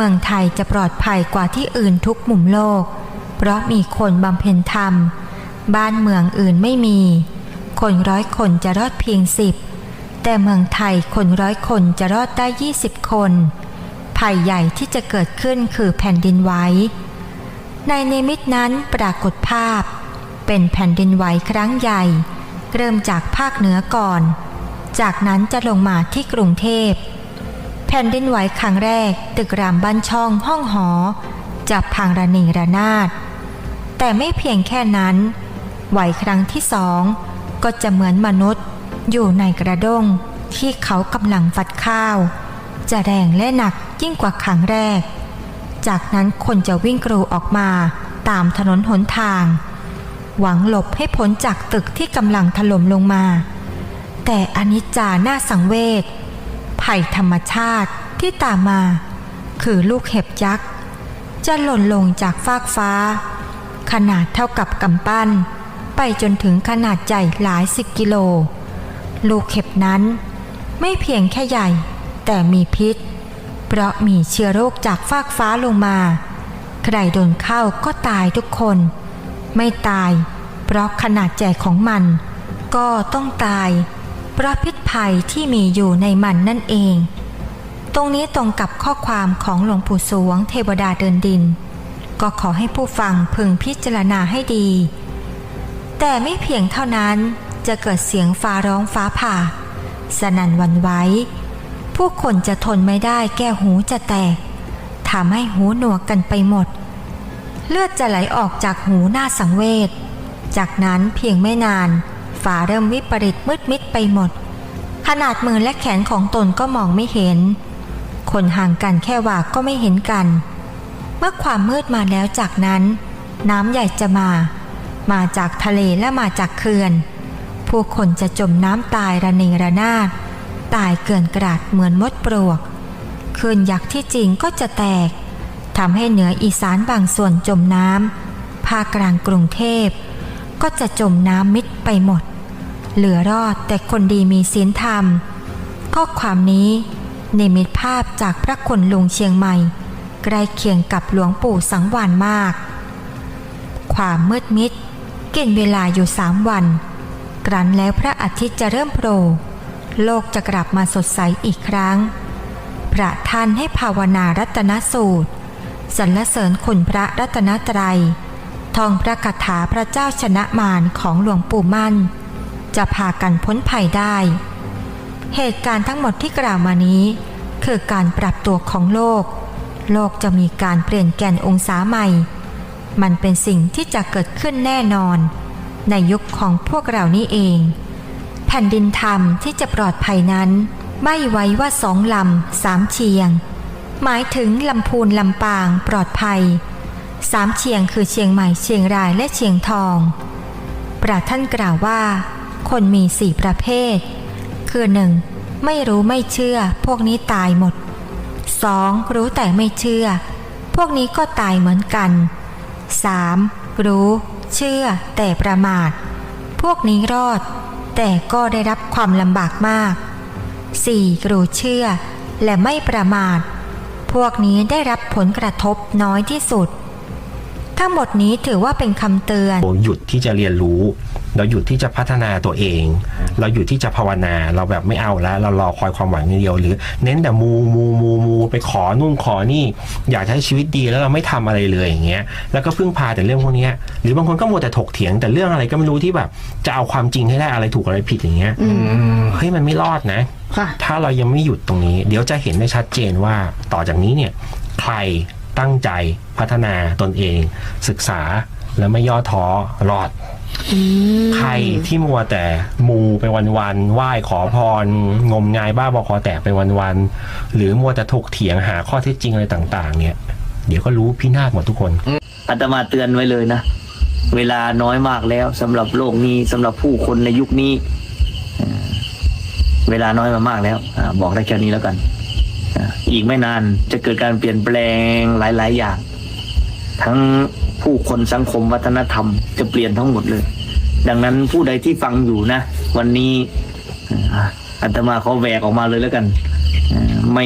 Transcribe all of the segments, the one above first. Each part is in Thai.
เมืองไทยจะปลอดภัยกว่าที่อื่นทุกมุมโลก เพราะมีคนบำเพ็ญธรรม บ้านเมืองอื่นไม่มี คนร้อยคนจะรอดเพียงสิบแต่เมืองไทยคนร้อยคนจะรอดได้20คน ภัยใหญ่ที่จะเกิดขึ้นคือแผ่นดินไหวในนิมิตนั้นปรากฏภาพ เป็นแผ่นดินไหวครั้งใหญ่ เริ่มจากภาคเหนือก่อน จากนั้นจะลงมาที่กรุงเทพ แผ่นดินไหวครั้งแรก ตึกรามบ้านช่องห้องหอจะพังระเนระนาด แต่ไม่เพียงแค่นั้น ไหวครั้งที่สองก็จะเหมือนมนุษย์อยู่ในกระด้งที่เขากำลังฟัดข้าว จะแรงและหนักยิ่งกว่าครั้งแรก จากนั้นคนจะวิ่งกรูออกมาตามถนนหนทาง หวังหลบให้พ้นจากตึกที่กำลังถล่มลงมา แต่อนิจจาหน้าสังเวช ภัยธรรมชาติที่ตามมา คือลูกเห็บยักษ์ จะหล่นลงจากฟากฟ้า ขนาดเท่ากับกำปั้น ไปจนถึงขนาดใหญ่หลายสิบกิโล ลูกเห็บนั้น ไม่เพียงแค่ใหญ่ แต่มีพิษ เพราะมีเชื้อโรคจากฟากฟ้าลงมา ใครโดนเข้าก็ตายทุกคน ไม่ตาย เพราะขนาดใหญ่ของมัน ก็ต้องตาย เพราะพิษ ภัยที่มีอยู่ในมันนั่นเอง ตรงนี้ตรงกับข้อความของหลวงปู่สวงเทวดาเดินดิน ก็ขอให้ผู้ฟังพึงพิจารณาให้ดี แต่ไม่เพียงเท่านั้นจะเกิดเสียงฟ้าร้องฟ้าผ่า สนั่นวันไหวผู้คนจะทนไม่ได้แก้หูจะแตกทำให้หูหนวกกันไปหมด เลือดจะไหลออกจากหูหน้าสังเวช จากนั้นเพียงไม่นาน ฝาเริ่มวิปริตมืดมิดไปหมด ขนาดมือและแขนของตนก็มองไม่เห็น คนห่างกันแค่ว่าก็ไม่เห็นกัน เมื่อความมืดมาแล้วจากนั้น น้ำใหญ่จะมา มาจากทะเลและมาจากเขื่อน ผู้คนจะจมน้ำตายระเนระนาดตายเกินกราดเหมือนมดปลวกคลื่นยักษ์ที่จริงก็จะแตกทำให้เหนืออีสานบางส่วนจมน้ำภาคกลางกรุงเทพ ก็จะจมน้ำมิดไปหมด เหลือรอดแต่คนดีมีศีลธรรม ข้อความนี้นิมิตภาพจากพระคุณลุงเชียงใหม่ ใกล้เคียงกับหลวงปู่สังวานมาก ความมืดมิดกินเวลาอยู่สามวัน กรันแล้วพระอาทิตย์จะเริ่มโผล่โลกจะกลับมาสดใสอีกครั้ง พระท่านให้ภาวนารัตนสูตรสรรเสริญคุณพระรัตนตรัย ทองพระคาถาพระเจ้าชนะมารของหลวงปู่มั่น จะพากันพ้นภัยได้ เหตุการณ์ทั้งหมดที่กล่าวมานี้ คือการปรับตัวของโลก โลกจะมีการเปลี่ยนแกนองศาใหม่ มันเป็นสิ่งที่จะเกิดขึ้นแน่นอน ในยุคของพวกเรานี่เอง แผ่นดินธรรมที่จะปลอดภัยนั้น ไม่ไว้ว่าสองลำสามเชียง หมายถึงลำพูนลำปางปลอดภัยสามเชียงคือเชียงใหม่เชียงรายและเชียงทอง ปราท่านกล่าวว่า คนมีสี่ประเภท คือหนึ่งไม่รู้ไม่เชื่อ พวกนี้ตายหมดสองรู้แต่ไม่เชื่อ พวกนี้ก็ตายเหมือนกันสามรู้ เชื่อ แต่ประมาท พวกนี้รอด แต่ก็ได้รับความลำบากมาก 4. รู้เชื่อ และไม่ประมาท พวกนี้ได้รับผลกระทบน้อยที่สุด ทั้งหมดนี้ถือว่าเป็นคำเตือนเราหยุดที่จะเรียนรู้ เราหยุดที่จะพัฒนาตัวเอง เราหยุดที่จะภาวนา เราแบบไม่เอาแล้ว เรารอคอยความหวังอย่างเดียว หรือเน้นแต่มูมูมูมูไปขอนู่นขอนี่ อยากจะให้ชีวิตดีแล้วเราไม่ทำอะไรเลยอย่างเงี้ย แล้วก็พึ่งพาแต่เรื่องพวกเนี้ยหรือบางคนก็มัวแต่ถกเถียงแต่เรื่องอะไรก็ไม่รู้ที่แบบจะเอาความจริงให้ได้อะไรถูกอะไรผิดอย่างเงี้ยเฮ้ยมันไม่รอดนะค่ะถ้าเรายังไม่หยุดตรงนี้ เดี๋ยวจะเห็นได้ชัดเจนว่าต่อจากนี้เนี่ยใคร ตั้งใจพัฒนาตนเอง ศึกษาแล้วไม่ย่อท้อรอดใครที่มัวแต่มูไปวันๆไหว้ขอพรงมงายบ้าบอคอแตกไปวันๆหรือมัวแต่ถกเถียงหาข้อเท็จจริงอะไรต่าง ๆ เนี่ย เดี๋ยวก็รู้พินาศหมดทุกคนอาตมาเตือนไว้เลยนะ เวลาน้อยมากแล้วสำหรับโลกนี้สำหรับผู้คนในยุคนี้เอ่อเวลาน้อยมามากแล้วอาบอกได้แค่นี้แล้วกัน อีกไม่นานจะเกิดการเปลี่ยนแปลงหลาย ๆ อย่าง ทั้งผู้คนสังคมวัฒนธรรมจะเปลี่ยนทั้งหมดเลย ดังนั้นผู้ใดที่ฟังอยู่นะ วันนี้อ่าอาตมาเขอแหวกออกมาเลยแล้วกันไม่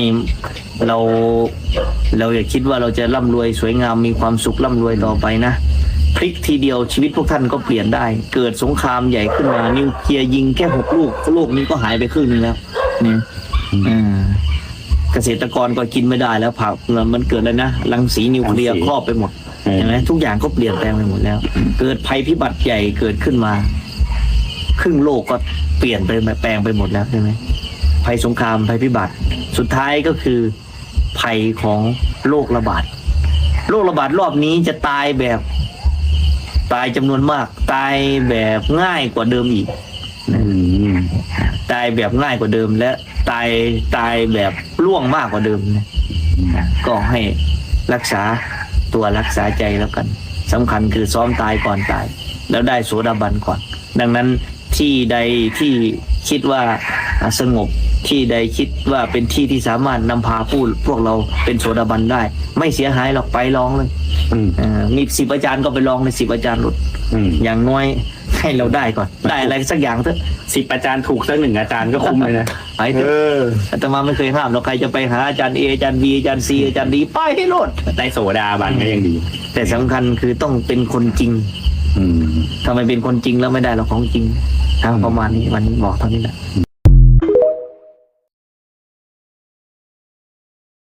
เราเราอย่าคิดว่าเราจะร่ำรวยสวยงามมีความสุขร่ำรวยต่อไปนะพลิกทีเดียวชีวิตพวกท่านก็เปลี่ยนได้ เกิดสงครามใหญ่ขึ้นมานิวเคลียร์ยิงแค่หกลูกโลกนี้ก็หายไปครึ่งหนึงแล้วเนี่ยอ่า เกษตรกรก็กินไม่ได้แล้วผักมันเกิดแล้วนะรังสีนิวเคลียร์รังสีครอบไปหมดอืมใช่ไหมทุกอย่างก็เปลี่ยนแปลงไปหมดแล้ว เกิดภัยพิบัติใหญ่เกิดขึ้นมา ครึ่งโลกก็เปลี่ยนไปแปลงไปหมดแล้วใช่ไหมภัยสงครามภัยพิบัติ สุดท้ายก็คือ ภัยของโรคระบาดโรคระบาดรอบนี้จะตายแบบ ตายจำนวนมาก ตายแบบง่ายกว่าเดิมอีกอืม ตายแบบง่ายกว่าเดิม และตายตายแบบล่วงมากกว่าเดิมนะก็ให้รักษาตัวรักษาใจแล้วกันสำคัญคือซ้อมตายก่อนตาย แล้วได้โสดาบันก่อน ดังนั้นที่ใดที่คิดว่าอ่าสงบ ที่ใดคิดว่าเป็นที่ที่สามารถนำพาผู้พวกเราเป็นโสดาบันได้ ไม่เสียหายหรอกไปลองเลยอืมเอ่อมีสิบอาจารย์ก็ไปลองในสิบอาจารย์หลุดอืม อย่างน้อยให้เราได้ก่อน ได้อะไรสักอย่างเถอะสิบอาจารย์ถูกสักหนึ่งอาจารย์ก็คุ้มเลยนะไปเถเออะออาตมาไม่เคยห้ามเราใครจะไปหาอาจารย์เออาจารย์บีอาจารย์ซีอาจารย์ดีไปให้โลดได้โสดาบันก็ยังดีแต่สำคัญคือต้องเป็นคนจริงอืม ทำไมเป็นคนจริงแล้วไม่ได้เราของจริงเอาประมาณนี้วันนี้บอกเท่านี้แหละ